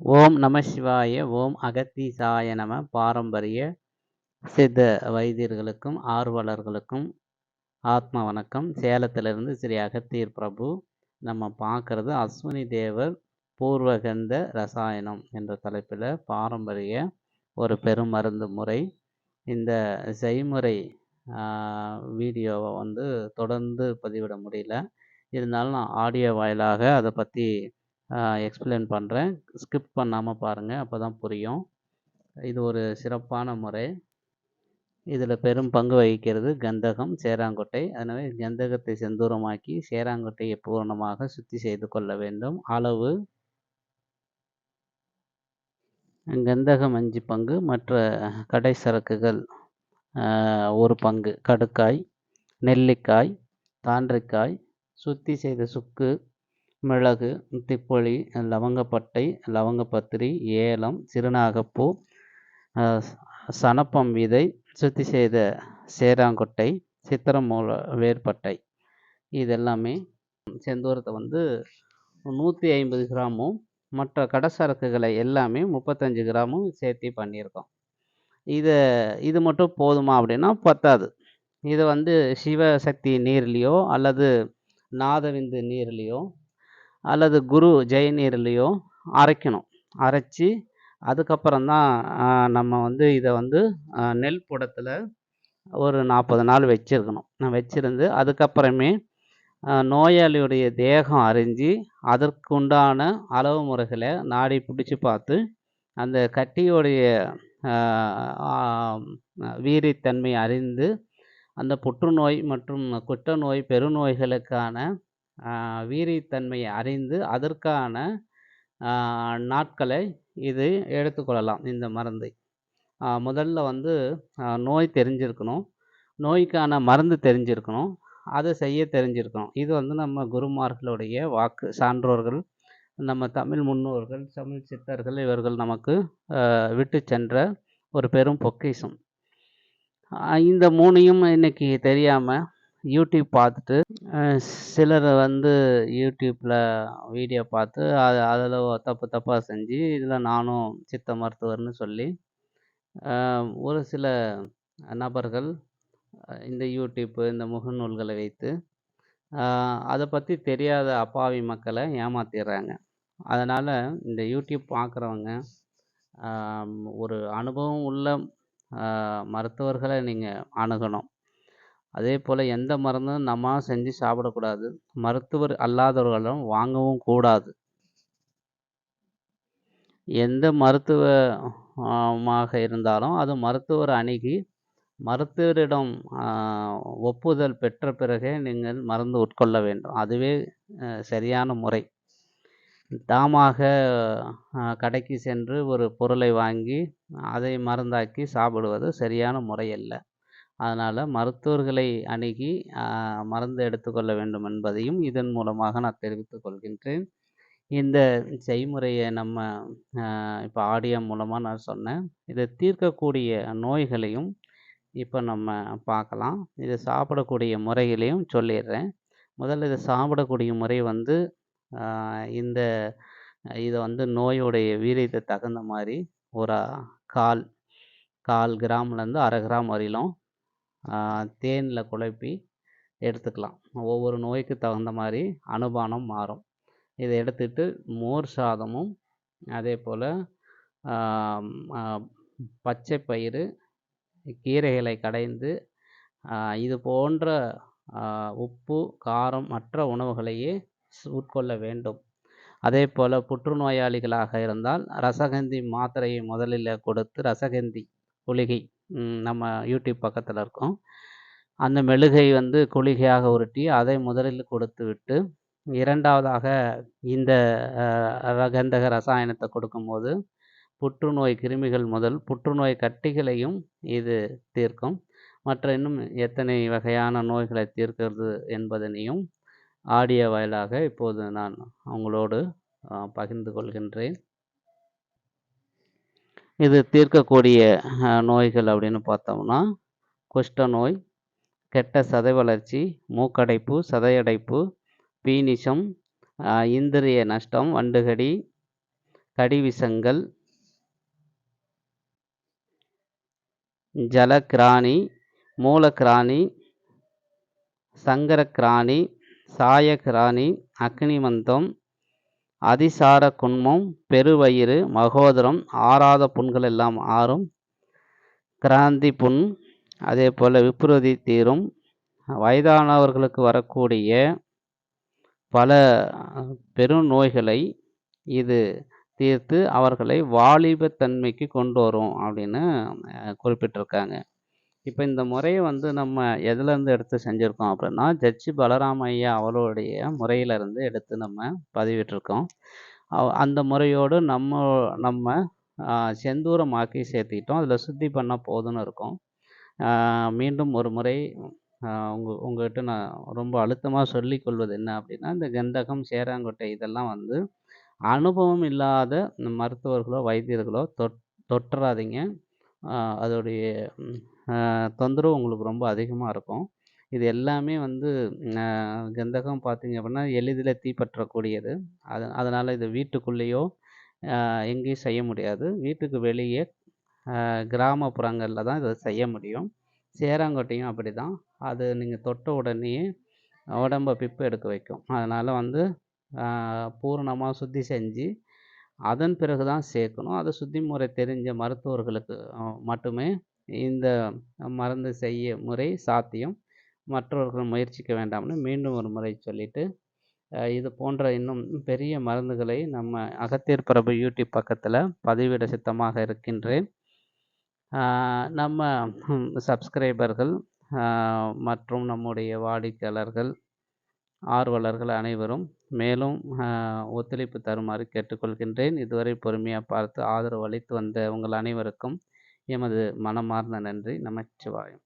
ஓம் நம சிவாய ஓம் அகத்தீசாய நம. பாரம்பரிய சித்த வைத்தியர்களுக்கும் ஆர்வலர்களுக்கும் ஆத்ம வணக்கம். சேலத்திலிருந்து ஸ்ரீ அகத்தீர் பிரபு நம்ம பார்க்குறது அஸ்வினி தேவர் பூர்வகந்த ரசாயனம் என்ற தலைப்பில் பாரம்பரிய ஒரு பெருமருந்து முறை. இந்த செய்முறை வீடியோவை வந்து தொடர்ந்து பதிவிட முடியல. இருந்தாலும் நான் ஆடியோ வாயிலாக அதை பற்றி எக்ஸ்பிளைன் பண்ணுறேன் ஸ்கிப் பண்ணாமல் பாருங்கள் அப்போ தான் புரியும். இது ஒரு சிறப்பான முறை. இதில் பெரும் பங்கு வகிக்கிறது கந்தகம் சேராங்கொட்டை. எனவே கந்தகத்தை செந்தூரமாக்கி சேராங்கொட்டையை பூரணமாக சுத்தி செய்து கொள்ள வேண்டும். அளவு. கந்தகம் அஞ்சு பங்கு மற்ற கடை சரக்குகள் ஒரு பங்கு. கடுக்காய் நெல்லிக்காய் தாண்டிக்காய் சுத்தி செய்த சுக்கு மிளகு திப்பொலி லவங்கப்பட்டை லவங்கப்பத்திரி ஏலம் சிறுநாகப்பூ சணப்பம் விதை சுத்தி செய்த சேராங்கொட்டை சித்திரமூல வேர்பட்டை. இதெல்லாமே செந்தூரத்தை வந்து நூற்றி ஐம்பது கிராமும் மற்ற கடசரக்குகளை எல்லாமே முப்பத்தஞ்சு கிராமும் சேர்த்தி பண்ணியிருக்கோம். இதை இது மட்டும் போதுமா அப்படின்னா பத்தாது. இதை வந்து சிவசக்தி நீர்லேயோ அல்லது நாதவிந்து நீர்லேயோ அல்லது குரு ஜெய நீர்லேயோ அரைக்கணும். அரைச்சி அதுக்கப்புறம் தான் நம்ம வந்து இதை வந்து நெல் புடத்தில் ஒரு நாற்பது நாள் வச்சுருக்கணும். நான் வச்சுருந்து அதுக்கப்புறமே நோயாளியுடைய தேகம் அறிஞ்சு அதற்குண்டான அளவு முறைகளை நாடி பிடிச்சி பார்த்து அந்த கட்டியோடைய வீரியத்தன்மை அறிந்து அந்த புற்றுநோய் மற்றும் குட்ட நோய் பெருநோய்களுக்கான வீரியத்தன்மையை அறிந்து அதற்கான நாட்களை இது எடுத்துக்கொள்ளலாம் இந்த மருந்தை. முதல்ல வந்து நோய் தெரிஞ்சிருக்கணும். நோய்க்கான மருந்து தெரிஞ்சிருக்கணும். அதை செய்ய தெரிஞ்சிருக்கணும். இது வந்து நம்ம குருமார்களுடைய வாக்கு. சான்றோர்கள் நம்ம தமிழ் முன்னோர்கள் தமிழ் சித்தர்கள் இவர்கள் நமக்கு விட்டு சென்ற ஒரு பெரும் பொக்கிஷம். இந்த மூணையும் இன்னைக்கு தெரியாமல் யூடியூப் பார்த்துட்டு சிலர் வந்து யூடியூப்பில் வீடியோ பார்த்து அது அதில் தப்பு தப்பாக செஞ்சு இதில் நானும் சித்த மருத்துவர்னு சொல்லி ஒரு சில நபர்கள் இந்த யூடியூப்பு இந்த முகநூல்களை வைத்து அதை பற்றி தெரியாத அப்பாவி மக்களை ஏமாத்திடுறாங்க அதனால் இந்த யூடியூப் பார்க்குறவங்க ஒரு அனுபவம் உள்ள மருத்துவர்களை நீங்கள் அணுகணும். அதே போல் எந்த மருந்தும் நம்ம செஞ்சு சாப்பிடக்கூடாது. மருத்துவர் அல்லாதவர்களும் வாங்கவும் கூடாது. எந்த மருத்துவமாக இருந்தாலும் அது மருத்துவர் அணுகி மருத்துவரிடம் ஒப்புதல் பெற்ற பிறகே நீங்கள் மருந்து உட்கொள்ள வேண்டும். அதுவே சரியான முறை. தாமாக கடைக்கு சென்று ஒரு பொருளை வாங்கி அதை மருந்தாக்கி சாப்பிடுவது சரியான முறை அல்ல அதனால் மருத்துவர்களை அணுகி மருந்து எடுத்துக்கொள்ள வேண்டும் என்பதையும் இதன் மூலமாக நான் தெரிவித்துக் கொள்கின்றேன். இந்த செய்முறையை நம்ம இப்போ ஆடியோ மூலமாக நான் சொன்னேன். இதை தீர்க்கக்கூடிய நோய்களையும் இப்போ நம்ம பார்க்கலாம். இதை சாப்பிடக்கூடிய முறைகளையும் சொல்லிடுறேன். முதல்ல இதை சாப்பிடக்கூடிய முறை வந்து இந்த இதை வந்து நோயுடைய வீரியத்தை தகுந்த மாதிரி ஒரு கால் கால் கிராம்லேருந்து அரை கிராம் வரையிலும் தேனில் குழப்பி எடுத்துக்கலாம். ஒவ்வொரு நோய்க்கு தகுந்த மாதிரி அனுபானம் மாறும். இதை எடுத்துட்டு மோர் சாதமும் அதே போல் பச்சை பயிறு கீரைகளை கடைந்து இது போன்ற உப்பு காரம் மற்ற உணவுகளையே உட்கொள்ள வேண்டும். அதே போல் புற்றுநோயாளிகளாக இருந்தால் ரசகந்தி மாத்திரையை முதலில் கொடுத்து ரசகந்தி குளிகை நம்ம யூடியூப் பக்கத்தில் இருக்கும். அந்த மெழுகை வந்து குளிகையாக உருட்டி அதை முதலில் கொடுத்து விட்டு இரண்டாவதாக இந்த கந்தக ரசாயனத்தை கொடுக்கும்போது புற்றுநோய் கிருமிகள் முதல் புற்றுநோய் கட்டிகளையும் இது தீர்க்கும். மற்ற இன்னும் எத்தனை வகையான நோய்களை தீர்க்கிறது என்பதனையும் ஆடியோ வாயிலாக இப்போது நான் உங்களோடு பகிர்ந்து கொள்கின்றேன். இது தீர்க்கக்கூடிய நோய்கள் அப்படின்னு பார்த்தோம்னா குஷ்ட நோய் கெட்ட சதை வளர்ச்சி மூக்கடைப்பு சதையடைப்பு பீனிசம் இந்திரிய நஷ்டம் வண்டுகடி கடிவிசங்கள் ஜலக்கிராணி மூலக்கிராணி சங்கரக்கிராணி சாயக்கிராணி அக்னிமந்தம் அதிசார குன்மம் பெருவயிறு மகோதரம் ஆறாத புண்கள் எல்லாம் ஆறும். கிராந்தி புண் அதே போல் விப்ருதி தீரும். வயதானவர்களுக்கு வரக்கூடிய பல பெருநோய்களை இது தீர்த்து அவர்களை வாலிபத்தன்மைக்கு கொண்டு வரும் அப்படின்னு குறிப்பிட்டிருக்காங்க. இப்போ இந்த முறையை வந்து நம்ம எதுலேருந்து எடுத்து செஞ்சுருக்கோம் அப்படின்னா ஜட்ஜி பலராம ஐயா அவருடைய முறையிலேருந்து எடுத்து நம்ம பதிவிட்டிருக்கோம். அந்த முறையோடு நம்ம நம்ம செந்தூரமாக்கி சேர்த்திக்கிட்டோம் அதில் சுத்தி பண்ணால் போதும்னு இருக்கும். மீண்டும் ஒரு முறை உங்கள் உங்கள்கிட்ட நான் ரொம்ப அழுத்தமாக சொல்லிக் கொள்வது என்ன அப்படின்னா இந்த கந்தகம் சேராங்கொட்டை இதெல்லாம் வந்து அனுபவம் இல்லாத மருத்துவர்களோ வைத்தியர்களோ தொட் தொட்டுறாதீங்க அதோடைய தொந்தரவு உங்களுக்கு ரொம்ப அதிகமாக இருக்கும். இது எல்லாமே வந்து கந்தகம் பார்த்தீங்க அப்படின்னா எளிதில் தீப்பற்றக்கூடியது. அது அதனால் இது வீட்டுக்குள்ளேயோ எங்கேயும் செய்ய முடியாது. வீட்டுக்கு வெளியே கிராமப்புறங்களில் தான் இதை செய்ய முடியும். சேராங்கொட்டையும் அப்படி தான் அது நீங்கள் தொட்ட உடனேயே உடம்ப பிப்பு எடுக்க வைக்கும். அதனால் வந்து பூரணமாக சுத்தி செஞ்சு அதன் பிறகு தான் சேர்க்கணும். அதை சுத்தி முறை தெரிஞ்ச மருத்துவர்களுக்கு மட்டுமே இந்த மருந்து செய்ய முறை சாத்தியம். மற்றவர்கள் முயற்சிக்க வேண்டாம்னு மீண்டும் ஒரு முறை சொல்லிவிட்டு இது போன்ற இன்னும் பெரிய மருந்துகளை நம்ம அகத்தியர் பிரபு யூடியூப் பக்கத்தில் பதிவிட சித்தமாக இருக்கின்றேன். நம்ம சப்ஸ்கிரைபர்கள் மற்றும் நம்முடைய வாடிக்கையாளர்கள் ஆர்வலர்கள் அனைவரும் மேலும் ஒத்துழைப்பு தருமாறு கேட்டுக்கொள்கின்றேன். இதுவரை பொறுமையாக பார்த்து ஆதரவு அளித்து வந்த உங்கள் அனைவருக்கும் எமது மனமார்ந்த நன்றி. நமச்சிவாயம்.